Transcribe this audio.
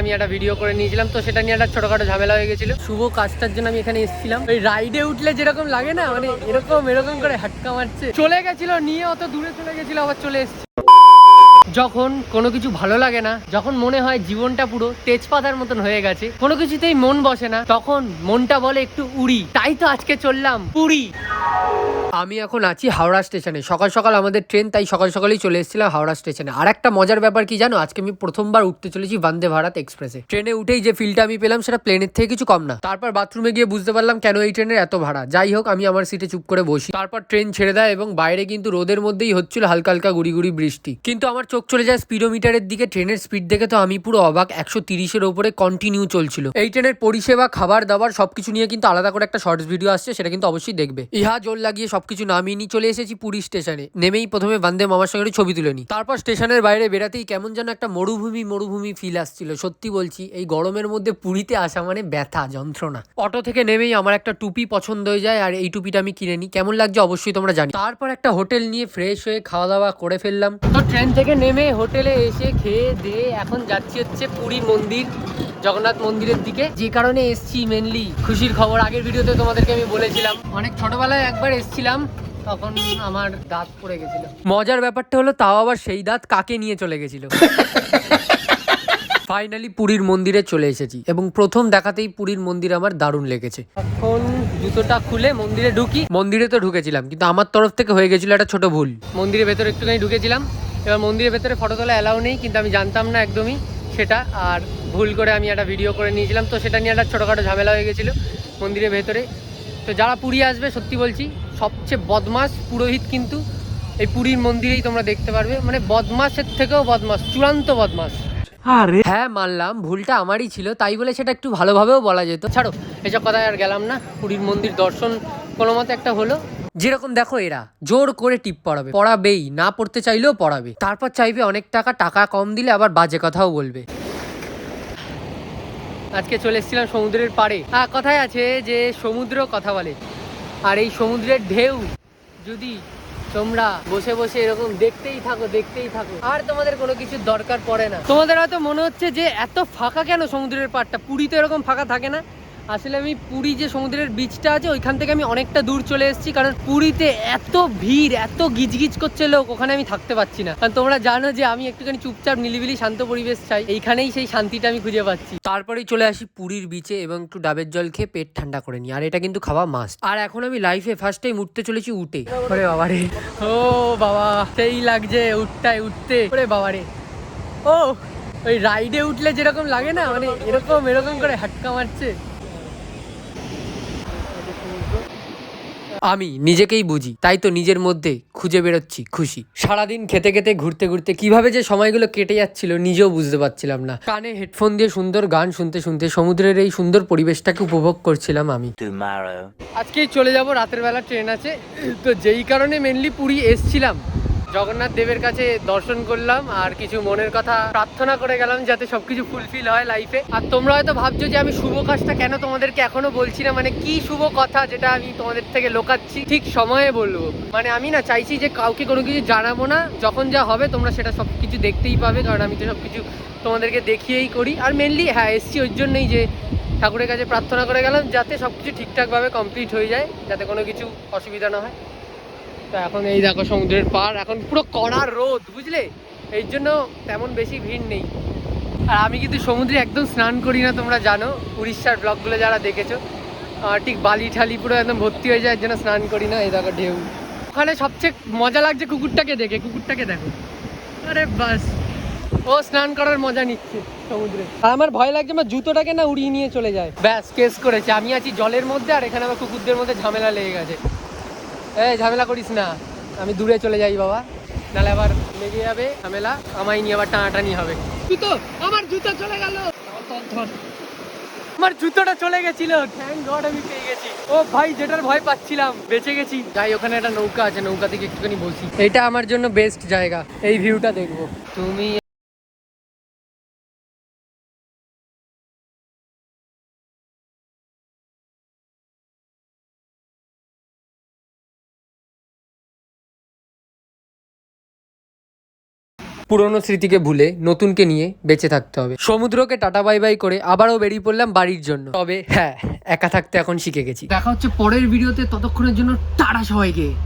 আমি একটা ভিডিও করে নিয়েছিলাম, তো সেটা নিয়ে একটা ছোটখাটো ঝামেলা হয়ে গেছিল। শুভ কাজটার জন্য আমি এখানে এসেছিলাম। ওই রাইডে উঠলে যেরকম লাগে না মানে এরকম এরকম করে হাটকা মারছে। চলে গেছিল, নিয়ে অত দূরে চলে গেছিল, আবার চলে এসছে। যখন কোনো কিছু ভালো লাগে না, যখন মনে হয় জীবনটা পুরো তেজপাতার মতন হয়ে গেছে, কোনো কিছুতেই মন বসে না, তখন মনটা বলে একটু উড়ি। তাই তো আজকে চললাম পুরী। আমি এখন আছি হাওড়া স্টেশনে। সকাল সকাল আমাদের ট্রেন, তাই সকাল সকালেই চলে এসেছিলাম হাওড়া স্টেশনে। আর একটা মজার ব্যাপার কি জানো? আজকে আমি প্রথমবার উঠতে চলেছি বন্দে ভারত এক্সপ্রেসে। ট্রেনে উঠেই যে ফিলটা আমি পেলাম, সেটা প্লেনের থেকে কিছু কম না। তারপর বাথরুমে গিয়ে বুঝতে পারলাম কেন এই ট্রেনের এত ভাড়া। যাই হোক, আমি আমার সিটে চুপ করে বসি। তারপর ট্রেন ছেড়ে দেয় এবং বাইরে কিন্তু রোদের মধ্যেই হচ্ছিল হালকা হালকা গুড়ি গুড়ি বৃষ্টি। কিন্তু আমার চোখ চলে যায় স্পিডোমিটারের দিকে, ট্রেনের স্পিড দেখে তো আমি পুরো অবাক। একশো তিরিশের ওপরে কন্টিনিউ চলছিল। এই ট্রেনের পরিষেবা, খাবার দাবার, সবকিছু নিয়ে কিন্তু আলাদা করে একটা শর্টস ভিডিও আসছে, সেটা কিন্তু অবশ্যই দেখবে। ইহা জোর লাগিয়ে সবকিছু নামিয়ে নিয়ে চলে এসেছি পুরী স্টেশনে নেমেই প্রথমে বান্দে মামার সঙ্গে ছবি তুলে নি তারপর স্টেশনের বাইরে বেরাতেই কেমন যেন একটা মরুভূমি মরুভূমি ফিল আসছিল। সত্যি বলছি, এই গরমের মধ্যে পুরীতে আসা মানে ব্যথা, যন্ত্রণা। অটো থেকে নেমেই আমার একটা টুপি পছন্দ হয়ে যায়, আর এই টুপিটা আমি কিনে নিই। কেমন লাগছে অবশ্যই তোমরা জানি। তারপর একটা হোটেল নিয়ে ফ্রেশ হয়ে খাওয়া দাওয়া করে ফেললাম। তো ট্রেন থেকে নেমে হোটেলে এসে খেয়ে দিয়ে এখন যাচ্ছি হচ্ছে পুরী মন্দির, জগন্নাথ মন্দিরের দিকে। যে কারণে এসছি মেনলি খুশির খবর আগের ভিডিওতে তোমাদেরকে আমি বলেছিলাম। অনেক ছোটবেলায় একবার এসছিলাম, তখন আমার দাঁত পড়ে গেছিল। মজার ব্যাপারটা হলো, তাও আবার সেই দাঁত কাকে নিয়ে চলে গেছিল। ফাইনালি পুরীর মন্দিরে চলে এসেছি, এবং প্রথম দেখাতেই পুরীর মন্দির আমার দারুণ লেগেছে। এখন জুতোটা খুলে মন্দিরে ঢুকি। মন্দিরে তো ঢুকেছিলাম, কিন্তু আমার তরফ থেকে হয়ে গেছিল একটা ছোট ভুল। মন্দিরের ভেতরে একটুখানি ঢুকেছিলাম। এবার মন্দিরের ভেতরে ফটো তোলা অ্যালাউ নেই কিন্তু আমি জানতাম না একদমই সেটা আর ভুল করে আমি একটা ভিডিও করে নিয়েছিলাম। তো সেটা নিয়ে একটা ছোটোখাটো ঝামেলা হয়ে গেছিল মন্দিরের ভেতরে। তো যারা পুরী আসবে সত্যি বলছি সবচেয়ে বদমাস পুরোহিত কিন্তু এই পুরীর মন্দিরেই তোমরা দেখতে পারবে। মানে বদমাসের থেকেও বদমাস চূড়ান্ত বদমাস আরে। হ্যাঁ মানলাম ভুলটা আমারই ছিল তাই বলে সেটা একটু ভালোভাবেও বলা যেত। ছাড়ো এসব কথায় আর গেলাম না। পুরীর মন্দির দর্শন কোনো মতে একটা হলো। যেরকম দেখো এরা, জোর করে টিপ পড়াবে। পড়াবেই, না পড়তে চাইলেও পড়াবে। তারপর চাইবে অনেক টাকা টাকা কম দিলে আবার বাজে কথাও বলবে। আজকে চলে এসেছিলাম সমুদ্রের পাড়ে। হ্যাঁ কথায় আছে যে সমুদ্র কথা বলে। আর এই সমুদ্রের ঢেউ, যদি তোমরা বসে বসে এরকম দেখতেই থাকো দেখতেই থাকো, আর তোমাদের কোনো কিছুর দরকার পড়ে না। তোমাদের হয়তো মনে হচ্ছে যে এত ফাঁকা কেন সমুদ্রের পাড়টা? পুরীতে এরকম ফাঁকা থাকে না। আসলে আমি পুরী যে সমুদ্রের বিচটা আছে, ওইখান থেকে আমি অনেকটা দূর চলে এসেছি, কারণ পুরীতে এত ভিড়, এত গিজগিজ করছে লোক, ওখানে আমি থাকতে পারছি না। কারণ তোমরা জানো যে আমি একটুখানি চুপচাপ, নিলিবিলি, শান্ত পরিবেশ চাই, এইখানেই সেই শান্তিটা আমি খুঁজে পাচ্ছি। তারপরেই চলে আসি পুরীর বিচে এবং একটু ডাবের জল খেয়ে পেট ঠান্ডা করে নিই, আর এটা কিন্তু খাওয়া মাস্ট আর এখন আমি লাইফে ফার্স্ট টাইম উঠতে চলেছি উঠে ওরে বাবারে, ও বাবা, সেই লাগছে উঠটায় উঠতে। ওরে বাবারে, ও, ওই রাইডে উঠলে যেরকম লাগে না মানে এরকম এরকম করে হাটকা মারছে। আমি নিজেকেই বুঝি তাই তো নিজের মধ্যে খুঁজে বেরোচ্ছি খুশি। সারাদিন খেতে খেতে ঘুরতে ঘুরতে কীভাবে যে সময়গুলো কেটে যাচ্ছিল নিজেও বুঝতে পারছিলাম না। কানে হেডফোন দিয়ে সুন্দর গান শুনতে শুনতে সমুদ্রের এই সুন্দর পরিবেশটাকে উপভোগ করছিলাম আমি। আজকেই চলে যাব রাতের বেলা ট্রেন আছে। তো যেই কারণে মেনলি পুরী এসছিলাম। জগন্নাথ দেবের কাছে দর্শন করলাম আর কিছু মনের কথা প্রার্থনা করে গেলাম যাতে সবকিছু ফুলফিল হয় লাইফে আর তোমরা হয়তো ভাবছ যে আমি শুভ কাজটা কেন তোমাদেরকে এখনও বলছি না? মানে কি শুভ কথা যেটা আমি তোমাদের থেকে লোকাচ্ছি? ঠিক সময়ে বলব। মানে আমি না চাইছি যে কাউকে কোনো কিছু জানাব না। যখন যা হবে তোমরা সেটা সব কিছু দেখতেই পাবে, কারণ আমি তো সব কিছু তোমাদেরকে দেখিয়েই করি। আর মেনলি হ্যাঁ এসছি ওই জন্যই যে ঠাকুরের কাছে প্রার্থনা করে গেলাম যাতে সব কিছু ঠিকঠাকভাবে কমপ্লিট হয়ে যায়, যাতে কোনো কিছু অসুবিধা না হয়। তো এখন এই দেখো সমুদ্রের পার এখন পুরো কড়া রোদ, বুঝলে? এই জন্য তেমন বেশি ভিড় নেই। আর আমি কিন্তু সমুদ্রে একদম স্নান করি না, তোমরা জানো, উড়িষ্যার ব্লগগুলো যারা দেখেছ। ঠিক বালি ঠালি পুরো একদম ভর্তি হয়ে যায় জন্য স্নান করি না, এই দেখো ঢেউ। ওখানে সবচেয়ে মজা লাগছে কুকুরটাকে দেখে, কুকুরটাকে দেখো। আরে বাস, ও স্নান করার মজা নিচ্ছে সমুদ্রে। আর আমার ভয় লাগছে আমার জুতোটাকে না উড়িয়ে নিয়ে চলে যায়। ব্যাস, কেস করেছে। আমি আছি জলের মধ্যে, আর এখানে আমার কুকুরদের মধ্যে ঝামেলা লেগে গেছে। এই ঝামেলা করিস না। আমি দূরে চলে যাই বাবা। নাহলে আবার লেগে যাবে ঝামেলা। আমায় নিয়ে আবার টানাটানি হবে। জুতো আমার জুতো চলে গেল। আমার জুতোটা চলে গেছিল। থ্যাংক গড আমি পেয়ে গেছি। ও ভাই যেটার ভয় পাচ্ছিলাম বেঁচে গেছি। যাই ওখানে একটা নৌকা আছে নৌকা থেকে একটুখানি বসি এটা আমার জন্য বেস্ট জায়গা। এই ভিউটা দেখব। তুমি পুরনো স্মৃতিকে ভুলে নতুনকে নিয়ে বেঁচে থাকতে হবে। সমুদ্রকে টাটা বাই বাই করে আবারও বেরিয়ে পড়লাম বাড়ির জন্য। তবে হ্যাঁ একা থাকতে এখন শিখে গেছি। দেখা হচ্ছে পরের ভিডিওতে, ততক্ষণের জন্য টাটা সবাইকে।